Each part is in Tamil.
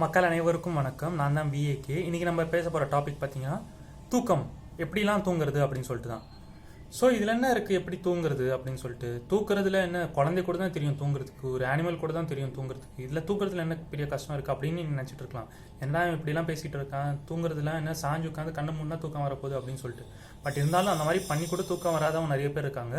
மக்கள் அனைவருக்கும் வணக்கம். நான் தான் விஏகே இன்றைக்கி நம்ம பேச போகிற டாபிக் பார்த்தீங்கன்னா தூக்கம். எப்படிலாம் தூங்குறது அப்படின்னு சொல்லிட்டு தான் ஸோ இதில் என்ன இருக்குது எப்படி தூங்குறது அப்படின்னு சொல்லிட்டு தூக்குறதுல என்ன குழந்தை கூட தான் தெரியும் தூங்குறதுக்கு ஒரு அனிமல் கூட தான் தெரியும் தூங்குறதுக்கு. இதில் தூக்குறதுல என்ன பெரிய கஷ்டம் இருக்குது அப்படின்னு நீ நினச்சிட்டு இருக்கலாம். என்ன இவன் இப்படிலாம் பேசிகிட்டு இருக்கான்? தூங்குறதுலாம் என்ன சாஞ்சு உட்காந்து கண்ணு முன்னா தூக்கம் வரப்போகுது அப்படின்னு சொல்லிட்டு. பட் இருந்தாலும் அந்த மாதிரி பண்ணி கூட தூக்கம் வராதவங்க நிறைய பேர் இருக்காங்க.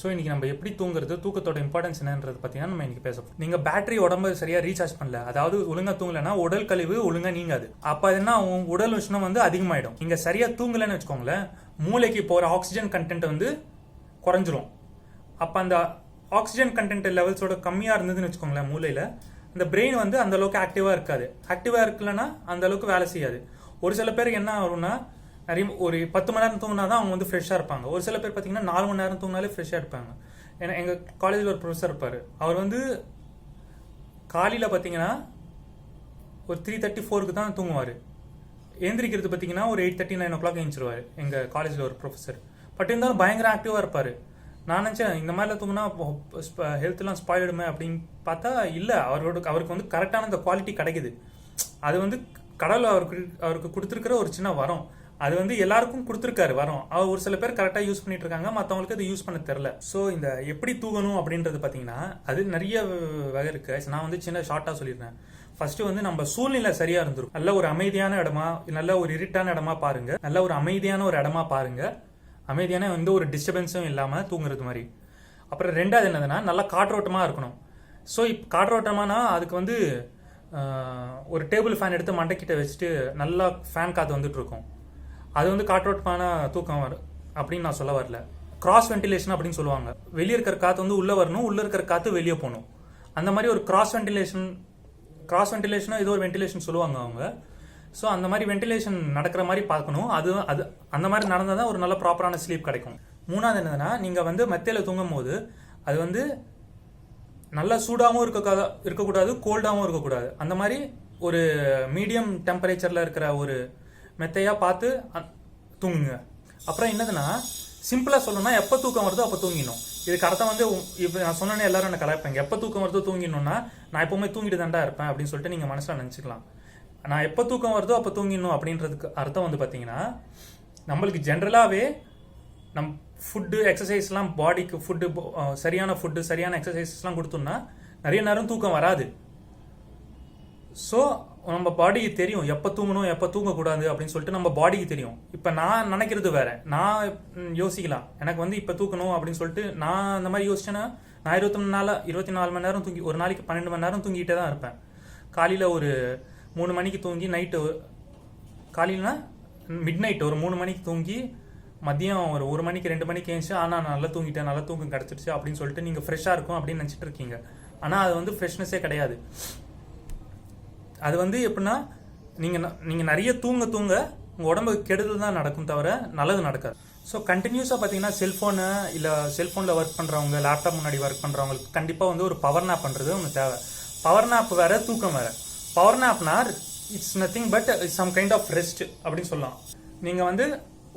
ஸோ இன்னைக்கு நம்ம எப்படி தூங்குறது தூக்கத்தோட இம்பார்ட்டன்ஸ் என்னன்றது பார்த்தீங்கன்னா நம்ம இன்னைக்கு பேச நீங்கள் பேட்டரி உடம்பு சரியாக ரீசார்ஜ் பண்ணல. அதாவது ஒழுங்காக தூங்கலைன்னா உடல் கழிவு ஒழுங்காக நீங்காது. அப்போ என்ன உடல் உஷ்ணம் வந்து அதிகமாயிடும். நீங்கள் சரியாக தூங்கலைன்னு வச்சுக்கோங்களேன் மூளைக்கு போகிற ஆக்சிஜன் கண்டென்ட் வந்து குறைஞ்சிரும். அப்போ அந்த ஆக்சிஜன் கண்டென்ட் லெவல்ஸோட கம்மியாக இருந்ததுன்னு வச்சுக்கோங்களேன் மூளையில் அந்த பிரெயின் வந்து அந்த அளவுக்கு ஆக்டிவாக இருக்காது. ஆக்டிவாக இருக்கலன்னா அந்த அளவுக்கு வேலை செய்யாது. ஒரு சில பேர் என்ன ஆகும்னா நிறைய ஒரு பத்து மணி நேரம் தூங்கினா தான் அவங்க வந்து ஃப்ரெஷ்ஷாக இருப்பாங்க. ஒரு சில பேர் பார்த்தீங்கன்னா நாலு மணி நேரம் தூங்கினாலே ஃப்ரெஷ்ஷாக இருப்பாங்க. ஏன்னா எங்கள் காலேஜில் ஒரு ப்ரொஃபஸர் இருப்பார். அவர் வந்து காலையில் பார்த்தீங்கன்னா ஒரு த்ரீ தேர்ட்டி ஃபோருக்கு தான் தூங்குவார். எந்திரிக்கிறது பார்த்தீங்கன்னா ஒரு eight thirty nine o'clock எழுந்திருவார் எங்கள் காலேஜில் ஒரு ப்ரொஃபஸர் பட் இருந்தாலும் பயங்கர ஆக்டிவாக இருப்பார். நான் நினச்சேன் இந்த மாதிரிலாம் தூங்கினா ஹெல்த்லாம் ஸ்பாயிடுமே அப்படின்னு பார்த்தா இல்லை. அவரோட அவருக்கு வந்து கரெக்டான அந்த குவாலிட்டி கிடைக்குது. அது வந்து கடவுள் அவருக்கு அவருக்கு கொடுத்துருக்கிற ஒரு சின்ன வரம். அது வந்து எல்லாருக்கும் கொடுத்துருக்காரு வரோம். அவர் ஒரு சில பேர் கரெக்டாக யூஸ் பண்ணிட்டு இருக்காங்க மற்றவங்களுக்கு அது யூஸ் பண்ண தெரில ஸோ இந்த எப்படி தூங்கணும் அப்படின்றது பார்த்தீங்கன்னா அது நிறைய வகை இருக்கு. நான் வந்து சின்ன ஷார்ட்டாக சொல்லிடுறேன் ஃபர்ஸ்ட் வந்து நம்ம சூழ்நிலை சரியா இருந்திருக்கும். நல்ல ஒரு அமைதியான இடமா நல்ல ஒரு இருட்டான இடமா பாருங்க. நல்ல ஒரு அமைதியான ஒரு இடமா பாருங்க. அமைதியான எந்த ஒரு டிஸ்டர்பன்ஸும் இல்லாமல் தூங்குறது மாதிரி. அப்புறம் ரெண்டாவது என்னதுன்னா நல்லா காற்றோட்டமாக இருக்கணும். ஸோ இப்போ காற்றோட்டமானா அதுக்கு வந்து ஒரு டேபிள் ஃபேன் எடுத்து மண்டைக்கிட்ட வச்சுட்டு நல்லா ஃபேன் காற்று வந்துட்டு இருக்கும் அது வந்து காற்றோட்டமான தூக்கம் வரும் அப்படின்னு நான் சொல்ல வரல. கிராஸ் வென்டிலேஷன் அப்படின்னு சொல்லுவாங்க. வெளியே இருக்கிற காற்று வந்து உள்ளே வரணும் உள்ளே இருக்கிற காற்று வெளியே போகணும். அந்த மாதிரி ஒரு கிராஸ் வென்டிலேஷன் கிராஸ் வென்டிலேஷனோ ஏதோ ஒரு வென்டிலேஷன் சொல்லுவாங்க அவங்க. ஸோ அந்த மாதிரி வென்டிலேஷன் நடக்கிற மாதிரி பார்க்கணும். அது அது அந்த மாதிரி நடந்தால் தான் ஒரு நல்ல ப்ராப்பரான ஸ்லீப் கிடைக்கும். மூணாவது என்னதுன்னா நீங்கள் வந்து மெத்தையில் தூங்கும் போது அது வந்து நல்லா சூடாகவும் இருக்க இருக்கக்கூடாது கோல்டாகவும் இருக்கக்கூடாது. அந்த மாதிரி ஒரு மீடியம் டெம்பரேச்சரில் இருக்கிற ஒரு மெத்தையாக பார்த்து தூங்குங்க. அப்புறம் என்னதுன்னா சிம்பிளாக சொல்லணும்னா எப்போ தூக்கம் வருதோ அப்போ தூங்கிடும் இதுக்கு அர்த்தம் வந்து இப்போ நான் சொன்னேனே எல்லாரும் என்ன கலாய்ப்பாங்க எப்போ தூக்கம் வருதோ தூங்கிடணும்னா நான் எப்போவுமே தூங்கிட்டு தாண்டா இருப்பேன் அப்படின்னு சொல்லிட்டு நீங்கள் மனசில் நினச்சிக்கலாம். நான் எப்போ தூக்கம் வருதோ அப்போ தூங்கிடணும் அப்படின்றதுக்கு அர்த்தம் வந்து பார்த்தீங்கன்னா நம்மளுக்கு ஜென்ரலாகவே நம் ஃபுட்டு எக்ஸசைஸ்லாம் பாடிக்கு ஃபுட்டு சரியான ஃபுட்டு சரியான எக்ஸசைஸ்லாம் கொடுத்தோம்னா நிறைய நேரம் தூக்கம் வராது. ஸோ நம்ம பாடிக்கு தெரியும் எப்போ தூங்கணும் எப்போ தூங்கக்கூடாது அப்படின்னு சொல்லிட்டு நம்ம பாடிக்கு தெரியும். இப்போ நான் நினைக்கிறது வேற. நான் யோசிக்கலாம். எனக்கு வந்து இப்போ தூக்கணும் அப்படின்னு சொல்லிட்டு நான் அந்த மாதிரி யோசிச்சேன்னா நான் இருபத்தி நாள் இருபத்தி நாலு மணி நேரம் தூங்கி ஒரு நாளைக்கு பன்னெண்டு மணி நேரம் தூங்கிட்டே தான் இருப்பேன். காலையில் ஒரு மூணு மணிக்கு தூங்கி நைட்டு காலையிலனா மிட் நைட் ஒரு மூணு மணிக்கு தூங்கி மதியம் ஒரு ஒரு மணிக்கு ரெண்டு மணிக்கு ஏஞ்சி ஆனால் நான் நல்லா தூங்கிட்டேன் நல்லா தூக்கம் கிடச்சிருச்சு அப்படின்னு சொல்லிட்டு நீங்கள் ஃப்ரெஷ்ஷாக இருக்கும் அப்படின்னு நினச்சிட்டு இருக்கீங்க. ஆனால் அது வந்து ஃப்ரெஷ்னஸே கிடையாது. அது வந்து எப்படின்னா நீங்கள் நீங்கள் நிறைய தூங்க தூங்க உங்கள் உடம்புக்கு கெடுதல் தான் நடக்கும் தவிர நல்லது நடக்காது. ஸோ கண்டினியூஸாக பார்த்தீங்கன்னா செல்ஃபோனு இல்லை செல்ஃபோனில் ஒர்க் பண்ணுறவங்க லேப்டாப் முன்னாடி ஒர்க் பண்ணுறவங்களுக்கு கண்டிப்பாக வந்து ஒரு பவர் நாப் பண்ணுறது ஒன்று தேவை. பவர் நாப் வேறு தூக்கம் வேறு. Power நாப்னா it's nothing but it's some kind of rest அப்படின்னு சொல்லலாம். நீங்கள் வந்து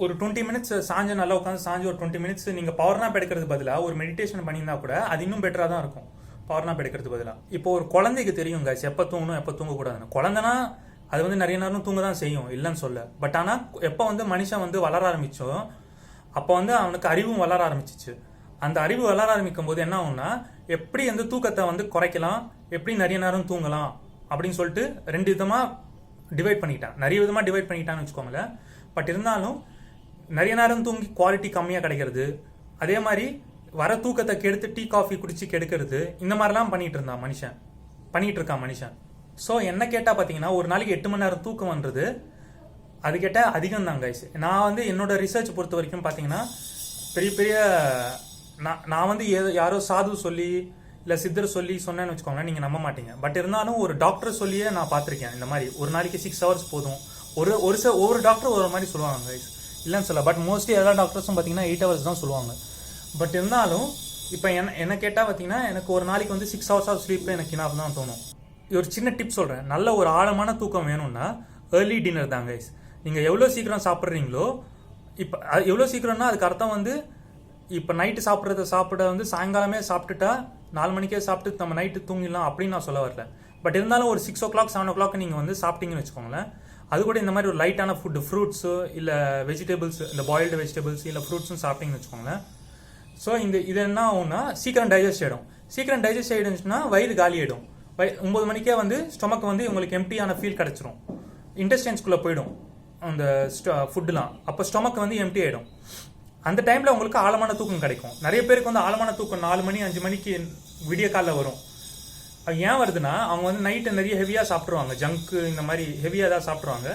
ஒரு டுவெண்ட்டி மினிட்ஸ் சாஞ்சு நல்லா உட்காந்து சாஞ்சு ஒரு டுவெண்ட்டி மினிட்ஸ் நீங்கள் பவர் நாப் எடுக்கிறது பதிலாக ஒரு மெடிடேஷன் பண்ணியிருந்தா கூட அது இன்னும் பெட்டராக தான் இருக்கும். பவர் நாப் எடுக்கிறது பதிலாக இப்போ ஒரு குழந்தைக்கு தெரியும் கைஸ் எப்போ தூங்கணும் எப்போ தூங்கக்கூடாதுன்னு. குழந்தைனா அது வந்து நிறைய நேரம் தூங்க தான் செய்யும் இல்லைன்னு சொல்ல. பட் ஆனால் எப்போ வந்து மனுஷன் வந்து வளர ஆரம்பிச்சோ அப்போ வந்து அவனுக்கு அறிவும் வளர ஆரம்பிச்சிச்சு. அந்த அறிவு வளர ஆரம்பிக்கும் போது என்ன ஆகும்னா எப்படி வந்து தூக்கத்தை வந்து குறைக்கலாம் எப்படி நிறைய நேரம் தூங்கலாம் அப்படின்னு சொல்லிட்டு ரெண்டு விதமாக டிவைட் பண்ணிட்டான். நிறைய விதமாக டிவைட் பண்ணிட்டான்னு வச்சுக்கோங்களேன். பட் இருந்தாலும் நிறைய நேரம் தூங்கி குவாலிட்டி கம்மியாக கிடைக்கிறது. அதே மாதிரி வர தூக்கத்தை கெடுத்து டீ காஃபி குடிச்சு கெடுக்கிறது இந்த மாதிரிலாம் பண்ணிட்டு இருந்தான் மனுஷன். பண்ணிட்டு இருக்கான் மனுஷன். ஸோ என்ன கேட்டால் பார்த்தீங்கன்னா ஒரு நாளைக்கு எட்டு மணி நேரம் தூக்கம் வந்தது. அது கேட்டால் அதிகம் தான் கைஸ் நான் வந்து என்னோட ரிசர்ச் பொறுத்த வரைக்கும் பார்த்தீங்கன்னா பெரிய பெரிய நான் நான் வந்து ஏதோ யாரோ சாது சொல்லி இல்லை சித்தர் சொல்லி சொன்னேன்னு வச்சுக்கோங்களேன் நீங்கள் நம்ப மாட்டீங்க. பட் இருந்தாலும் ஒரு டாக்டர் சொல்லியே நான் பார்த்துருக்கேன் இந்த மாதிரி. ஒரு நாளைக்கு சிக்ஸ் ஹவர்ஸ் போதும். ஒரு ஒரு சில ஒவ்வொரு டாக்டர் ஒரு மாதிரி சொல்லுவாங்க கைஸ் இல்லைன்னு சொல்ல பட் மோஸ்ட்லி எல்லா டாக்டர்ஸும் பார்த்தீங்கன்னா எயிட் ஹவர்ஸ் தான் சொல்லுவாங்க. பட் இருந்தாலும் இப்போ என்ன என்ன கேட்டால் பார்த்தீங்கன்னா எனக்கு ஒரு நாளைக்கு வந்து சிக்ஸ் ஹவர்ஸ் ஆஃப் ஸ்லீப் எனக்கு இனாஃப் தான் தோணும். ஒரு சின்ன டிப் சொல்கிறேன் நல்ல ஒரு ஆழமான தூக்கம் வேணும்னா ஏர்லி டின்னர் தான் கைஸ் நீங்கள் எவ்வளோ சீக்கிரம் சாப்பிட்றீங்களோ இப்போ எவ்வளோ சீக்கிரம்னா அதுக்கு அர்த்தம் வந்து இப்போ நைட்டு சாப்பிட்றத சாப்பிட வந்து சாயங்காலமே சாப்பிட்டுட்டா நாலு மணிக்கே சாப்பிட்டு நம்ம நைட்டு தூங்கிடலாம் அப்படின்னு நான் சொல்ல வரல. பட் இருந்தாலும் ஒரு six o'clock seven o'clock நீங்கள் வந்து சாப்பிட்டீங்கன்னு வச்சுக்கோங்களேன் அது கூட இந்த மாதிரி ஒரு லைட்டான ஃபுட்டு ஃப்ரூட்ஸு இல்லை வெஜிடபிள்ஸ் இந்த பாயில்டு வெஜிடபிள்ஸ் இல்லை ஃப்ரூட்ஸும் சாப்பிட்டீங்கன்னு வச்சுக்கோங்களேன் ஸோ இந்த இது என்ன ஆகும்னா சீக்கிரம் டைஜஸ்ட் ஆகிடும் சீக்கிரம் டைஜஸ்ட் ஆகிடுச்சுன்னா வயிறு காலி ஆகிடும் வய ஒம்பது மணிக்கே வந்து ஸ்டொமக் வந்து உங்களுக்கு எம்டியான ஃபீல் கிடச்சிரும். இன்டெஸ்டைன்ஸ்குள்ளே போயிடும். அந்த ஃபுட்டுலாம் அப்போ ஸ்டொமக் வந்து எம்டி ஆகிடும் அந்த டைமில் உங்களுக்கு ஆழமான தூக்கம் கிடைக்கும். நிறைய பேருக்கு வந்து ஆழமான தூக்கம் நாலு மணி அஞ்சு மணிக்கு விடிய காலில் வரும். அது ஏன் வருதுன்னா அவங்க வந்து நைட்டு நிறைய ஹெவியாக சாப்பிட்ருவாங்க ஜங்க்கு இந்த மாதிரி ஹெவியாக தான் சாப்பிட்ருவாங்க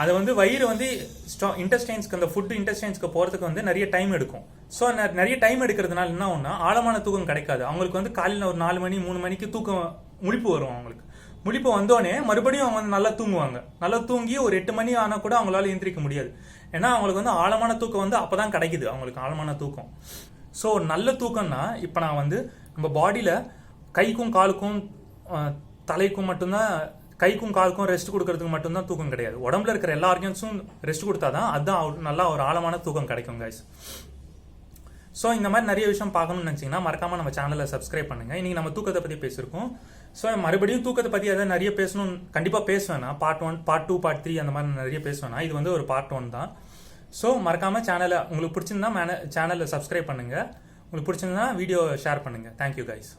அது வந்து வயிறு வந்து ஸ்டோ இன்டெஸ்டைன்ஸ்க்கு அந்த ஃபுட்டு இன்டெஸ்டைன்ஸ்க்கு போகிறதுக்கு வந்து நிறைய டைம் எடுக்கும். ஸோ நிறைய டைம் எடுக்கிறதுனால என்ன ஒன்றா ஆழமான தூக்கம் கிடைக்காது. அவங்களுக்கு வந்து காலையில் ஒரு நாலு மணி மூணு மணிக்கு தூக்கம் முழிப்பு வரும் அவங்களுக்கு. முழிப்பு வந்தோடனே மறுபடியும் அவங்க வந்து நல்லா தூங்குவாங்க. நல்லா தூங்கி ஒரு எட்டு மணி ஆனால் கூட அவங்களால எந்திரிக்க முடியாது. ஏன்னா அவங்களுக்கு வந்து ஆழமான தூக்கம் வந்து அப்போ தான் கிடைக்குது. அவங்களுக்கு ஆழமான தூக்கம். ஸோ நல்ல தூக்கம்னா இப்போ நான் வந்து நம்ம பாடியில் கைக்கும் காலுக்கும் தலைக்கும் மட்டும்தான் கைக்கும் காலுக்கும் ரெஸ்ட் கொடுக்கறதுக்கு மட்டும்தான் தூக்கம் கிடையாது. உடம்புல இருக்கிற எல்லா ஆர்கன்ஸும் ரெஸ்ட் கொடுத்தாதான் அதுதான் அவ- நல்லா ஒரு ஆழமான தூக்கம் கிடைக்கும் கைஸ் ஸோ இந்த மாதிரி நிறைய விஷயம் பார்க்கணும்னு நினச்சிங்கன்னா மறக்காம நம்ம சேனலை சப்ஸ்கிரைப் பண்ணுங்க. இன்னைக்கு நம்ம தூக்கத்தை பற்றி பேசியிருக்கோம். ஸோ மறுபடியும் தூக்கத்தை பற்றி எதாவது நிறைய பேசணும் கண்டிப்பாக பேசுவேன் part one part two part three அந்த மாதிரி நிறைய பேசுவேன் இது வந்து ஒரு பார்ட் ஒன் தான். ஸோ மறக்காம சேனலை உங்களுக்கு பிடிச்சிருந்தா மேன சேனலை சப்ஸ்கிரைப் பண்ணுங்கள் உங்களுக்கு பிடிச்சிருந்தா வீடியோ ஷேர் பண்ணுங்கள் தேங்க்யூ கைஸ்